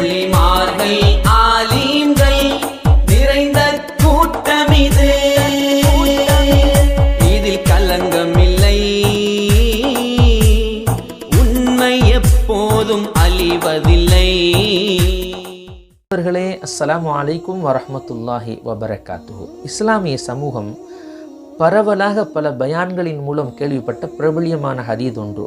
மொழிமார்கள் ஆலீம்கள் நிறைந்த கூட்டம் இது இதில் கலங்கமில்லை. உண்மை எப்போதும் அழிவதில்லை. அவர்களே அஸ்ஸலாமு அலைக்கும் வரஹ்மத்துல்லாஹி வபரகாத்து இஸ்லாமிய சமூகம் பரவலாக பல பயான்களின் மூலம் கேள்விப்பட்ட பிரபலியமான ஹதீத் ஒன்று.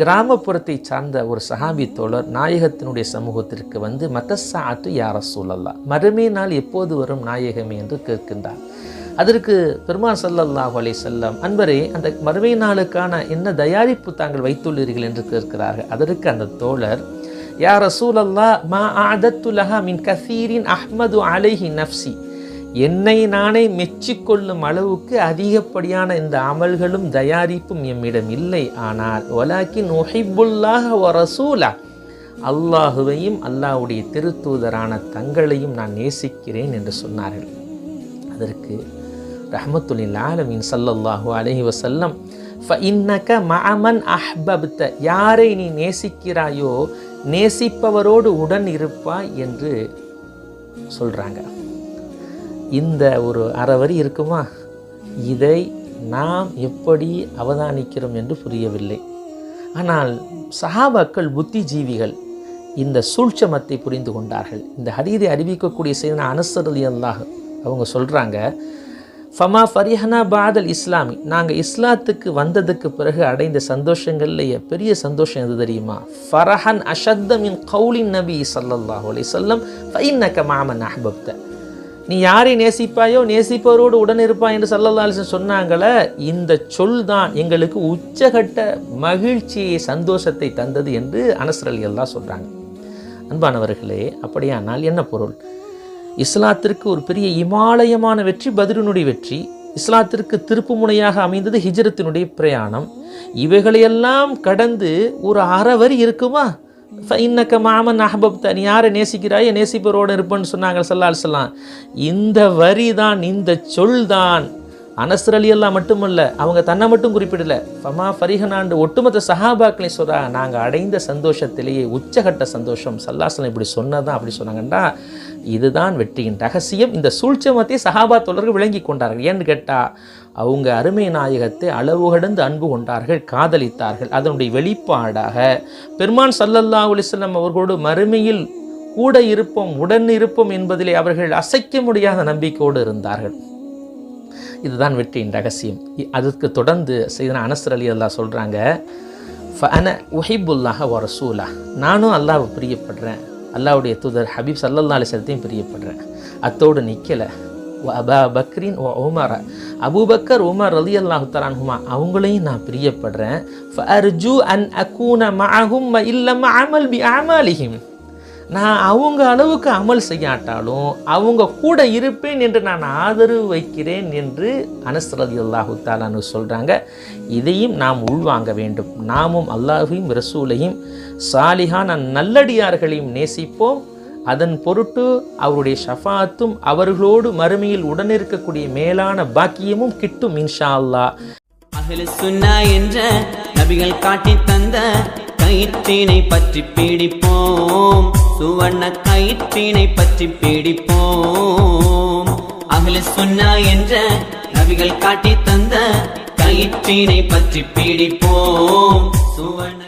கிராமப்புறத்தை சார்ந்த ஒரு சஹாபி தோழர் நாயகத்தினுடைய சமூகத்திற்கு வந்து மதசாத்து யார சூழல்லா மறுமை நாள் எப்போது வரும் நாயகமே என்று கேட்கின்றார். அதற்கு பெருமாள் ஸல்லல்லாஹு அலை செல்லம் அன்பரே அந்த மறுமை நாளுக்கான என்ன தயாரிப்பு தாங்கள் வைத்துள்ளீர்கள்? என்று கேட்கிறார்கள். அதற்கு அந்த தோழர் யா ரசூலல்லா மா ஆதத்துலஹா மின் கசீரின் அஹ்மது அலைஹி நஃப்சி என்னை நானே மெச்சிக்கொள்ளும் அளவுக்கு அதிகப்படியான இந்த அமல்களும் தயாரிப்பும் எம்மிடம் இல்லை. ஆனால் ஒலாக்கின் ஒஹிபுல்லாக ஒரசூலா அல்லாஹுவையும் அல்லாஹ்வுடைய திருத்தூதரான தங்களையும் நான் நேசிக்கிறேன் என்று சொன்னார்கள். அதற்கு ரஹமத்துலில் ஆலமின் ஸல்லல்லாஹு அலஹி வசல்லம் ஃபஇன்னக மஅமன் அஹ்பப்த. யாரை நீ நேசிக்கிறாயோ நேசிப்பவரோடு உடன் இருப்பாய் என்று சொல்கிறாங்க இந்த ஒரு அறவரி இருக்குமா? இதை நாம் எப்படி அவதானிக்கிறோம் என்று புரியவில்லை. ஆனால் சஹாபாக்கள் புத்திஜீவிகள் இந்த சூழ்ச்சமத்தை புரிந்து கொண்டார்கள். இந்த ஹரீதை அறிவிக்கக்கூடிய செய்தி அனசர் அல்லாஹ் அவங்க சொல்கிறாங்க ஃபமா ஃபரிஹனா பாதல் இஸ்லாமி. நாங்கள் இஸ்லாத்துக்கு வந்ததுக்கு பிறகு அடைந்த சந்தோஷங்கள்லேயே பெரிய சந்தோஷம் எது தெரியுமா? ஃபரஹன் அஷத்தமின் கவுலின் நபி ஸல்லல்லாஹு அலைஹி வஸல்லம் ஃபைன்னக மாமன் அஹ்பப்த. நீ யாரை நேசிப்பாயோ நேசிப்பவரோடு உடன் இருப்பாய் என்று சல்லல்லா சொன்னாங்களே இந்த சொல் தான் எங்களுக்கு உச்சகட்ட மகிழ்ச்சியை சந்தோஷத்தை தந்தது என்று அனஸ்ர் எல்லாம் சொல்கிறாங்க அன்பானவர்களே அப்படியானால் என்ன பொருள்? இஸ்லாத்திற்கு ஒரு பெரிய இமாலயமான வெற்றி பதிரினுடைய வெற்றி இஸ்லாத்திற்கு திருப்பு முனையாக அமைந்தது ஹிஜ்ரத்தினுடைய பிரயாணம். இவைகளையெல்லாம் கடந்து ஒரு அறவரி இருக்குமா? இன்னக்க மாமன் அஹபப்த நீ யாரை நேசிக்கிறாய்? நேசிப்பரோடு இருப்பேன்னு சொன்னாங்க சல்லா சொல்லலாம் இந்த வரி தான் இந்த சொல் தான் அனஸ்ர் அலி அல்லா மட்டுமல்ல அவங்க தன்னை மட்டும் குறிப்பிடல. ஃபமா ஃபரிஹனாண்டு ஒட்டுமொத்த சஹாபாக்களை சொல்கிறா நாங்கள் அடைந்த சந்தோஷத்திலேயே உச்சகட்ட சந்தோஷம். சல்லாசலம் இப்படி சொன்னதான் அப்படி சொன்னாங்கன்னா இதுதான் வெற்றியின் ரகசியம். இந்த சூழ்ச்சமத்தை சஹாபா தொடர்கள் விளங்கி கொண்டார்கள். ஏன்னு கேட்டால் அவங்க அருமை நாயகத்தை அளவு கடந்து அன்பு கொண்டார்கள் காதலித்தார்கள். அதனுடைய வெளிப்பாடாக பெருமான் சல்லல்லா அலிஸ்லாம் அவர்களோடு மறுமையில் கூட இருப்போம் உடன் இருப்போம் என்பதிலே அவர்கள் அசைக்க முடியாத நம்பிக்கையோடு இருந்தார்கள். இதுதான் வெற்றியின் ரகசியம். இ- தொடர்ந்து செய்தன அனசர் அலி அல்லா சொல்கிறாங்க ஃபன உஹிபுல்லாஹ வ ரசூலா நானும் அல்லாவை பிரியப்படுறேன். அல்லாவுடைய தூதர் ஹபீப் சல்லல்லா அலிசத்தையும் பிரியப்படுறேன். அத்தோடு நிற்கலை அபா பக்ரின் ஓ உமர. அபுபக்கர் உமர் அலி அல்லாஹு தலான்ஹுமா அவங்களையும் நான் பிரியப்படுறேன். ஃபர்ஜு அன் அகூன மஅஹும் இல்லம் அமல் பி அமாலிஹிம். நான் அவங்க அளவுக்கு அமல் செய்யாட்டாலும் அவங்க கூட இருப்பேன் என்று நான் ஆதரவு வைக்கிறேன் என்று அனஸ்ரதி அல்லாஹு தாலான்னு சொல்கிறாங்க இதையும் நாம் உள்வாங்க வேண்டும். நாமும் அல்லாஹையும் ரசூலையும் சாலிஹான நல்லடியார்களையும் நேசிப்போம். அதன் பொருட்டு அவருடைய ஷஃபாத்தும் அவர்களோடு மறுமையில் உடனிருக்கக்கூடிய மேலான பாக்கியமும் கிட்டும் இன்ஷா அல்லாஹ் அகில சுன்னா என்ற நபிகள் காட்டி தந்த கயிற்றினை பற்றி பீடிப்போம். சுவர்ண கயிற்றினை பற்றி பீடிப்போம். அகில சுன்னா என்ற நபிகள் காட்டி தந்த கயிற்றினை பற்றி பீடிப்போம். சுவர்ண